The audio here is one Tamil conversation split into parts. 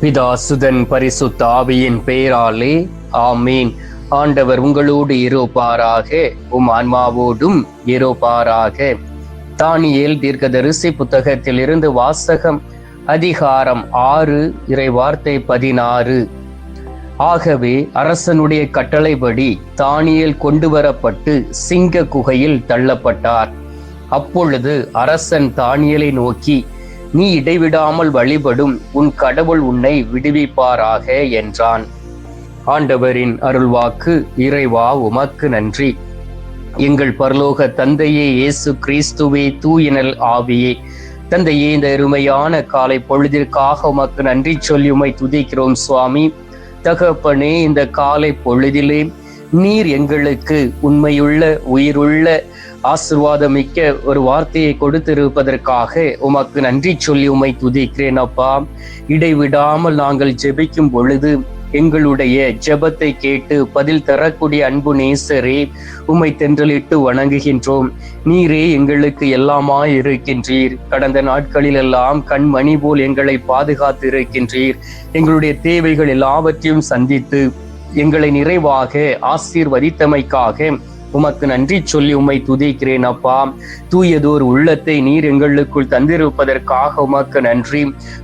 பிதாசுதன் பரிசுத்த ஆவியின் பெயராலே ஆமீன். ஆண்டவர் உங்களோடு இருப்பாராக உம் ஆன்மாவோடும் இருப்பாராக. தானியேல் தீர்க்கதரிசி புத்தகத்தில் இருந்து வாசகம் அதிகாரம் ஆறு இறை வார்த்தை பதினாறு. ஆகவே அரசனுடைய கட்டளைப்படி தானியல் கொண்டு வரப்பட்டு சிங்க குகையில் தள்ளப்பட்டார். அப்பொழுது அரசன் தானியலை நோக்கி நீ இடைவிடாமல் வழிபடும் உன் கடவுள் உன்னை விடுவிப்பாராக என்றான். ஆண்டவரின் அருள்வாக்கு இறைவா உமக்கு நன்றி. எங்கள் பரலோக தந்தையே இயேசு கிறிஸ்துவே தூயினல் ஆவியே. தந்தையே இந்த அருமையான காலை பொழுதிற்காக உமக்கு நன்றி சொல்லி உமை துதிக்கிறோம் சுவாமி. தகப்பனே இந்த காலை பொழுதிலே நீர் எங்களுக்கு உண்மையுள்ள உயிருள்ள ஆசிர்வாதமிக்க ஒரு வார்த்தையை கொடுத்திருப்பதற்காக உமக்கு நன்றி சொல்லி உமை துதிக்கிறேன் அப்பா. இடைவிடாமல் நாங்கள் ஜெபிக்கும் பொழுது எங்களுடைய ஜெபத்தை கேட்டு பதில் தரக்கூடிய அன்பு நேசரே உம்மை தென்றலிட்டு வணங்குகின்றோம். நீரே எங்களுக்கு எல்லாமாய் இருக்கின்றீர். கடந்த நாட்களில் எல்லாம் கண்மணி போல் எங்களை பாதுகாத்து இருக்கின்றீர் எங்களுடைய தேவைகள் எல்லாவற்றையும் சந்தித்து எங்களை நிறைவாக ஆசீர்வதித்தமைக்காக உமக்கு நன்றி சொல்லி உம்மை துதிக்கிறேன் அப்பா. தூயதோர் உள்ளத்தை நீர் எங்களுக்குள் தந்திருப்பதற்காக உமக்கு நன்றி.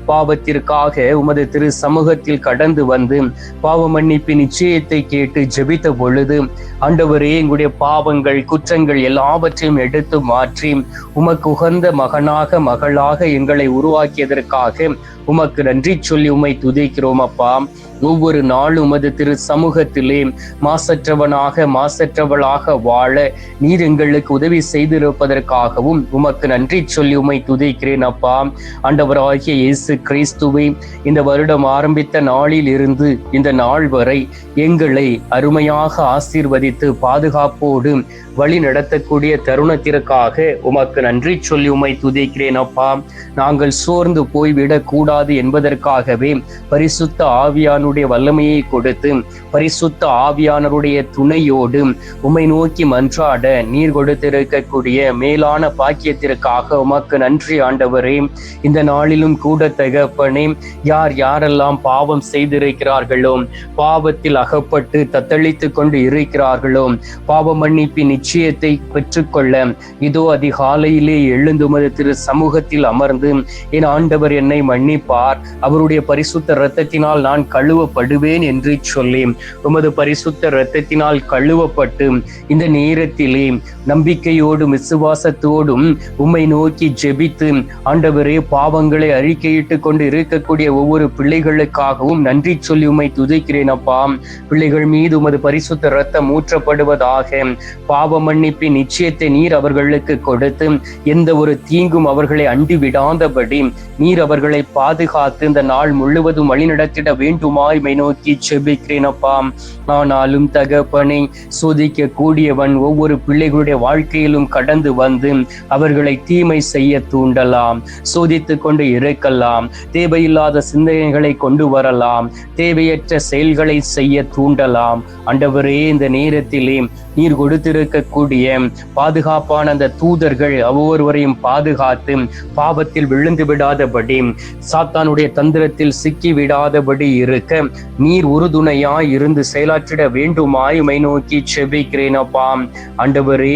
பாவத்திற்காக உமது திரு சமூகத்தில் கடந்து வந்து பாவ மன்னிப்பின் நிச்சயத்தை கேட்டு ஜெபித்த பொழுது ஆண்டவரே எங்களுடைய பாவங்கள் குற்றங்கள் எல்லாவற்றையும் எடுத்து மாற்றி உமக்கு உகந்த மகனாக மகளாக எங்களை உருவாக்கியதற்காக உமக்கு நன்றி சொல்லி உமை துதிக்கிறோம் அப்பா. ஒவ்வொரு நாளும் உமது திரு சமூகத்திலே மாசற்றவனாக மாசற்றவளாக வாழ நீர் எங்களுக்கு உதவி செய்திருப்பதற்காகவும் உமக்கு நன்றி சொல்லி உமை துதிக்கிறேன் அப்பா. ஆண்டவராகிய இயேசு கிறிஸ்துவை இந்த வருடம் ஆரம்பித்த நாளில் இருந்து இந்த நாள் வரை எங்களை அருமையாக ஆசீர்வதித்து பாதுகாப்போடு வழி நடத்தக்கூடிய தருணத்திற்காக உமக்கு நன்றி சொல்லி உம்மை துதிக்கிறேன் அப்பா. நாங்கள் சோர்ந்து போய்விடக் கூடாது என்பதற்காகவே பரிசுத்த ஆவியானுடைய வல்லமையை கொடுத்து பரிசுத்த ஆவியானருடைய துணையோடு உம்மை நோக்கி மன்றாட நீர் கொடுத்திருக்கக்கூடிய மேலான பாக்கியத்திற்காக உமக்கு நன்றி ஆண்டவரே. இந்த நாளிலும் கூட தகப்பனே யார் யாரெல்லாம் பாவம் செய்திருக்கிறார்களோ பாவத்தில் அகப்பட்டு தத்தளித்து கொண்டு இருக்கிறார்களோ பாவ மன்னிப்பின் நிச்சயத்தை பெற்றுக்கொள்ள. இதோ அதிகாலையிலே எழுந்துமது திரு சமூகத்தில் அமர்ந்து என் ஆண்டவர் என்னை மன்னிப்பார். அவருடைய பரிசுத்த இரத்தத்தினால் நான் கழுவப்படுவேன் என்று சொல்லி உமது பரிசுத்த இரத்தத்தினால் கழுவப்பட்டு இந்த நேரத்திலே நம்பிக்கையோடும் விசுவாசத்தோடும் உம்மை நோக்கி ஜெபித்து ஆண்டவரே பாவங்களை அறிக்கையிட்டு கொண்டு இருக்கக்கூடிய ஒவ்வொரு பிள்ளைகளுக்காகவும் நன்றி சொல்லி உம்மை துதிக்கிறேன் அப்பா. பிள்ளைகள் மீது உமது பரிசுத்த இரத்தம் ஊற்றப்படுவதாக பாவ பாவ மன்னிப்பின் நிச்சயத்தை நீர் அவர்களுக்கு கொடுத்து எந்த ஒரு தீங்கும் அவர்களை அண்டி விடாதபடி நீர் அவர்களை பாதுகாத்து இந்த நாள் முழுவதும் வழிநடத்திட வேண்டுமாய் மை நோக்கி செபிக்கிறேன் அப்பா. ஆனாலும் தகப்பனை சோதிக்க கூடியவன் ஒவ்வொரு பிள்ளைகளுடைய வாழ்க்கையிலும் கடந்து வந்து அவர்களை தீமை செய்ய தூண்டலாம் சோதித்து கொண்டு இருக்கலாம் தேவையில்லாத சிந்தனைகளை கொண்டு வரலாம் தேவையற்ற செயல்களை செய்ய தூண்டலாம். அண்டவரே இந்த நேரத்திலே நீர் கொடுத்திருக்கக்கூடிய பாதுகாப்பான அந்த தூதர்கள் ஒவ்வொருவரையும் பாதுகாத்து பாவத்தில் விழுந்து விடாதபடி சாத்தானுடைய தந்திரத்தில் சிக்கி விடாதபடி இருக்க நீர் உறுதுணையாய் இருந்து செயலாற்றிட வேண்டுமாய் மை நோக்கி செபிக்கிறேன் அப்பா. ஆண்டவரே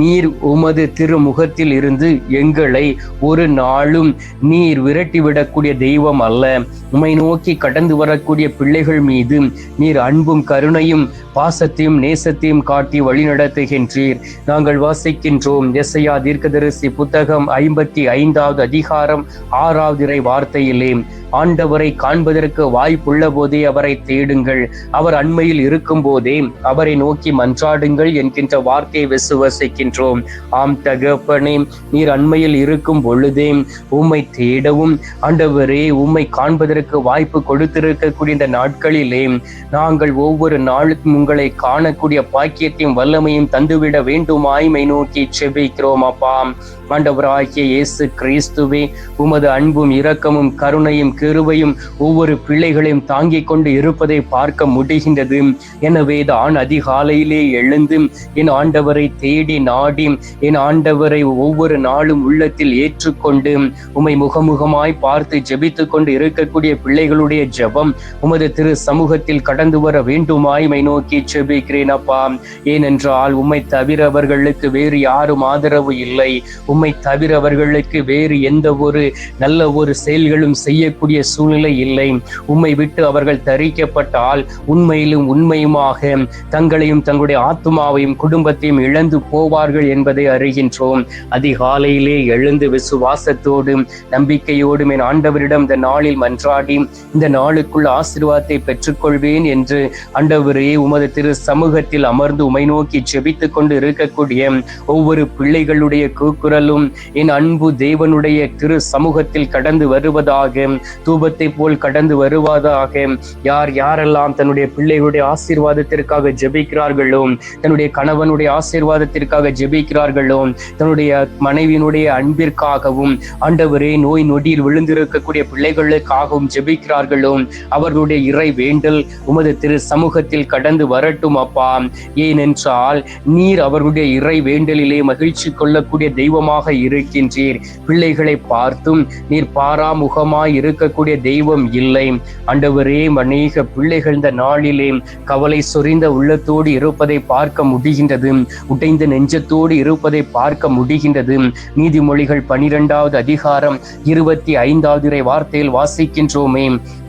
நீர் உமது திருமுகத்தில் இருந்து எங்களை ஒரு நாளும் நீர் விரட்டி விடக்கூடிய தெய்வம் அல்ல. உமை நோக்கி கடந்து வரக்கூடிய பிள்ளைகள் மீது நீர் அன்பும் கருணையும் பாசத்தையும் நேசத்தையும் காட்டி வழி வழிநடத்துகின்றீர். நாங்கள் வாசிக்கின்றோம். எஸ்ஐயா தீர்க்கதரிசி புத்தகம் ஐம்பத்தி ஐந்தாவது அதிகாரம் ஆறாவது இறை வார்த்தையிலே ஆண்டவரை காண்பதற்கு வாய்ப்புள்ள போதே அவரை தேடுங்கள். அவர் அண்மையில் இருக்கும் போதே அவரை நோக்கி மன்றாடுங்கள் என்கின்ற வார்த்தையை விசுவசிக்கின்றோம் ஆம் தகப்பனே நீர் அண்மையில் இருக்கும் பொழுதே உம்மை தேடவும் ஆண்டவரே உம்மை காண்பதற்கு வாய்ப்பு கொடுத்திருக்கக்கூடிய இந்த நாட்களிலே நாங்கள் ஒவ்வொரு நாளுக்கும் உங்களை காணக்கூடிய பாக்கியத்தை பாக்கியத்தையும் வல்லமையும் தந்துவிட வேண்டுமாய்மை நோக்கி செபிக்கிறோம் அப்பா. ஆண்டவராகிய இயேசு கிறிஸ்துவே உமது அன்பும் இரக்கமும் கருணையும் கிருவையும் ஒவ்வொரு பிள்ளைகளையும் தாங்கிக் கொண்டு இருப்பதை பார்க்க முடிகின்றது. எனவே தான் அதிகாலையிலே எழுந்து என் ஆண்டவரை தேடி நாடி என் ஆண்டவரை ஒவ்வொரு நாளும் உள்ளத்தில் ஏற்றுக்கொண்டு உமை முகமுகமாய் பார்த்து ஜெபித்து கொண்டு இருக்கக்கூடிய பிள்ளைகளுடைய ஜெபம் உமது திரு சமூகத்தில் கடந்து வர வேண்டுமாய் மை நோக்கி ஜெபிக்கிறேன் அப்பா. ஏனென்றால் உம்மை தவிர அவர்களுக்கு வேறு யாரும் ஆதரவு இல்லை. உம்மை தவிர அவர்களுக்கு வேறு எந்த ஒரு நல்ல ஒரு செயல்களும் செய்யக்கூடிய சூழ்நிலை இல்லை. உம்மை விட்டு அவர்கள் தரிக்கப்பட்டால் உண்மையிலும் உண்மையுமாக தங்களையும் தங்களுடைய ஆத்மாவையும் குடும்பத்தையும் இழந்து போவார்கள் என்பதை அறிகின்றோம். அதிகாலையிலே எழுந்து விசுவாசத்தோடும் நம்பிக்கையோடும் என் ஆண்டவரிடம் இந்த நாளில் மன்றாடி இந்த நாளுக்குள் ஆசீர்வாதத்தை பெற்றுக்கொள்வேன் என்று ஆண்டவரே உமது திரு சமூகத்தில் அமர்ந்து உமை நோக்கி செபித்து கொண்டு இருக்கக்கூடிய ஒவ்வொரு பிள்ளைகளுடைய கூக்குரலும் என் அன்பு தேவனுடைய திரு சமூகத்தில் கடந்து வருவதாக தூபத்தை போல் கடந்து வருவதாக யார் யாரெல்லாம் தன்னுடைய பிள்ளைகளுடைய ஆசீர்வாதத்திற்காக ஜெபிக்கிறார்களோ தன்னுடைய கணவனுடைய ஆசீர்வாதத்திற்காக ஜெபிக்கிறார்களோ தன்னுடைய மனைவியினுடைய அன்பிற்காகவும் ஆண்டவரே நோய் நொடியில் விழுந்திருக்கக்கூடிய பிள்ளைகளுக்காகவும் ஜெபிக்கிறார்களோ அவர்களுடைய இறை வேண்டல் உமது திரு சமூகத்தில் கடந்து வரட்டும் அப்பா. ஏனென்றால் நீர் அவர்களுடைய இறை வேண்டலிலே மகிழ்ச்சி கொள்ளக்கூடிய தெய்வமாக இருக்கின்றீர். பிள்ளைகளை பார்த்தும் நீர் பாராமுகமாய் இருக்கக்கூடிய தெய்வம் இல்லை. அண்டவரே அநேக பிள்ளைகள் இந்த நாளிலே கவலை சொறிந்த உள்ளத்தோடு இருப்பதை பார்க்க முடிகின்றது. உடைந்த நெஞ்சத்தோடு இருப்பதை பார்க்க முடிகின்றது. நீதிமொழிகள் பனிரெண்டாவது அதிகாரம் இருபத்தி ஐந்தாவது வார்த்தையில் வாசிக்கின்றோமே.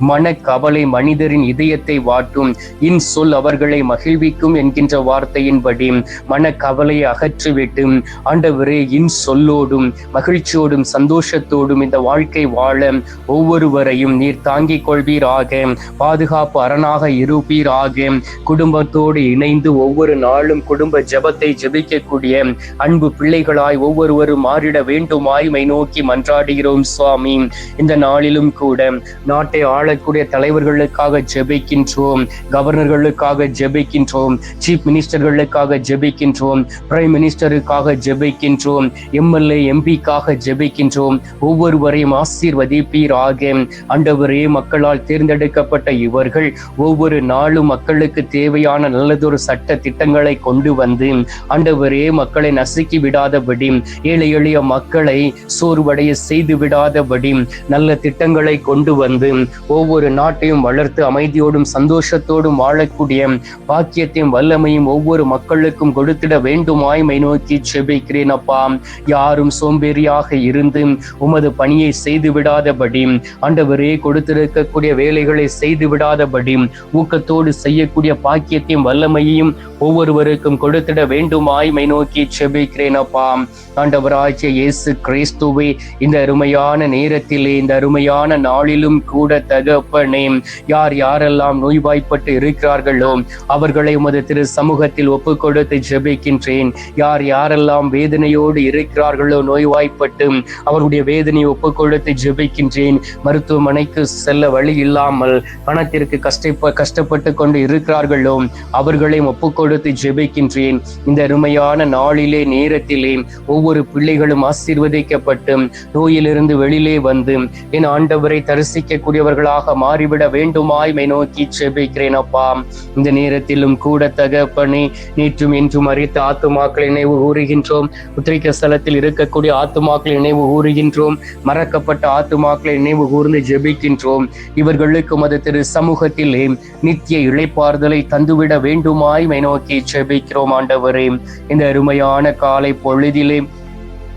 மன கவலை மனிதரின் இதயத்தை வாட்டும். இன் சொல் அவர்களை மகிழ்விக்கும் என்கின்ற வார்த்தை வார்த்தையின்படி மன கவலையை அகற்றிவிட்டு ஆண்டவரே இன் சொல்லோடும் மகிழ்ச்சியோடும் சந்தோஷத்தோடும் இந்த வாழ்க்கை வாழ ஒவ்வொருவரையும் நீர் தாங்கிக் கொள்வீராக. பாதுகாப்பு அரணாக இருப்பீராக. குடும்பத்தோடு இணைந்து ஒவ்வொரு நாளும் குடும்ப ஜபத்தை ஜபிக்கக்கூடிய அன்பு பிள்ளைகளாய் ஒவ்வொருவரும் மாறிட வேண்டுமாய் மை நோக்கி மன்றாடுகிறோம் சுவாமி. இந்த நாளிலும் கூட நாட்டை ஆளக்கூடிய தலைவர்களுக்காக ஜெபிக்கின்றோம் கவர்னர்களுக்காக ஜெபிக்கின்றோம் சீஃப் மினிஸ்டர்கள் மினிஸ்டர்களுக்காக ஜெபிக்கின்றோம் பிரைம் மினிஸ்டருக்காக ஜெபிக்கின்றோம் எம்எல்ஏ எம்பிக்காக ஜெபிக்கின்றோம். ஒவ்வொருவரையும் ஆசீர்வதிப்பீராக ஆண்டவரே மக்களால் தேர்ந்தெடுக்கப்பட்ட இவர்கள் ஒவ்வொரு நாளும் மக்களுக்கு தேவையான நல்லதொரு சட்ட திட்டங்களை கொண்டு வந்து ஆண்டவரே மக்களை நசுக்கி விடாதபடி ஏழை எளிய மக்களை சோர்வடைய செய்து விடாதபடி நல்ல திட்டங்களை கொண்டு வந்து ஒவ்வொரு நாட்டையும் வளர்த்து அமைதியோடும் சந்தோஷத்தோடும் வாழக்கூடிய பாக்கியத்தையும் வல்லமையும் ஒவ்வொரு ஒவ்வொரு மக்களுக்கும் கொடுத்திட வேண்டுமாய் மை நோக்கி செபிக்கிறேன் அப்பா. யாரும் சோம்பேறியாக இருந்து உமது பணியை செய்து விடாதபடி ஆண்டவரே கொடுத்திருக்கக்கூடிய வேலைகளை செய்து விடாதபடி ஊக்கத்தோடு செய்யக்கூடிய பாக்கியத்தையும் வல்லமையையும் ஒவ்வொருவருக்கும் கொடுத்திட வேண்டுமாய் மை நோக்கி செபிக்கிறேன் அப்பா. ஆண்டவராகிய இயேசு கிறிஸ்துவே இந்த அருமையான நேரத்திலே இந்த அருமையான நாளிலும் கூட தகப்பனே யார் யாரெல்லாம் நோய்வாய்ப்பட்டு இருக்கிறார்களோ அவர்களை உமது திரு சமூகத்தில் ஒப்பு கொடுத்து ஜெபிக்கின்றேன். யார் யாரெல்லாம் வேதனையோடு இருக்கிறார்களோ நோய்வாய்ப்பட்டு அவர்களுடைய வேதனையை ஒப்பு கொடுத்து ஜெபிக்கின்றேன். மருத்துவமனைக்கு செல்ல வழி இல்லாமல் பணத்திற்கு கஷ்டப்ப கஷ்டப்பட்டு கொண்டு இருக்கிறார்களோ அவர்களையும் ஒப்பு கொடுத்து ஜெபிக்கின்றேன். இந்த அருமையான நாளிலே நேரத்திலே ஒவ்வொரு பிள்ளைகளும் ஆசீர்வதிக்கப்பட்டு நோயிலிருந்து வெளியிலே வந்து என் ஆண்டவரை தரிசிக்கக்கூடியவர்களாக மாறிவிட வேண்டுமாய் மை நோக்கி ஜெபிக்கிறேன் அப்பா. இந்த நேரத்திலும் கூட தகப்பனே நேற்றும் இன்றும் அறித்த ஆத்துமாக்களை நினைவு கூறுகின்றோம். உத்திரிக்க ஸ்தலத்தில் இருக்கக்கூடிய ஆத்துமாக்களை நினைவு கூறுகின்றோம். மறக்கப்பட்ட ஆத்துமாக்களை நினைவு கூர்ந்து ஜெபிக்கின்றோம். இவர்களுக்கு மது திரு சமூகத்திலே நித்திய இழைப்பார்தலை தந்துவிட வேண்டுமாய் நோக்கி ஜெபிக்கிறோம் ஆண்டவரே. இந்த அருமையான காலை பொழுதிலே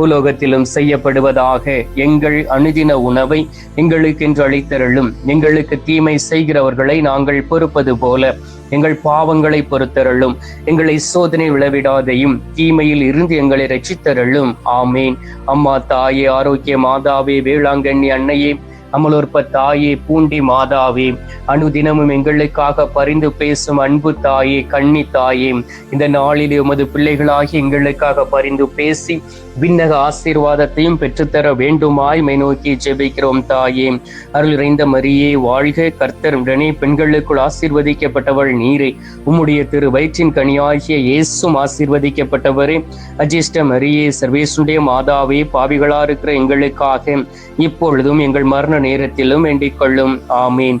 பூலோகத்திலும் செய்யப்படுவதாக எங்கள் அனுதின உணவை எங்களுக்கென்று அளித்தருளும். எங்களுக்கு தீமை செய்கிறவர்களை நாங்கள் பொறுப்பது போல எங்கள் பாவங்களை பொறுத்தருளும். எங்களை சோதனை விளைவிடாதையும் தீமையில் இருந்து எங்களை ரட்சித்தருளும் ஆமேன். அம்மா தாயே ஆரோக்கிய மாதாவே வேளாங்கண்ணி அன்னையே அமலோற்ப தாயே பூண்டி மாதாவே அனுதினமும் எங்களுக்காக பரிந்து பேசும் அன்பு தாயே கண்ணி தாயே இந்த நாளில் உமது பிள்ளைகளாகி எங்களுக்காக பரிந்து பேசி விண்ணக ஆசீர்வாதத்தையும் பெற்றுத்தர வேண்டுமாய் மை நோக்கி ஜெபிக்கிறோம் தாயே. அருள் இறைந்த மரியே வாழ்க கர்த்தர். உடனே பெண்களுக்குள் ஆசீர்வதிக்கப்பட்டவள் நீரே. உம்முடைய திரு வயிற்றின் கனியாகிய இயேசும் ஆசீர்வதிக்கப்பட்டவரே. அஜிஷ்ட மரியே சர்வேசுடைய மாதாவே பாவிகளா இருக்கிற எங்களுக்காக இப்பொழுதும் எங்கள் மரண நேரத்திலும் வேண்டிக் கொள்ளும். ஆமீன்.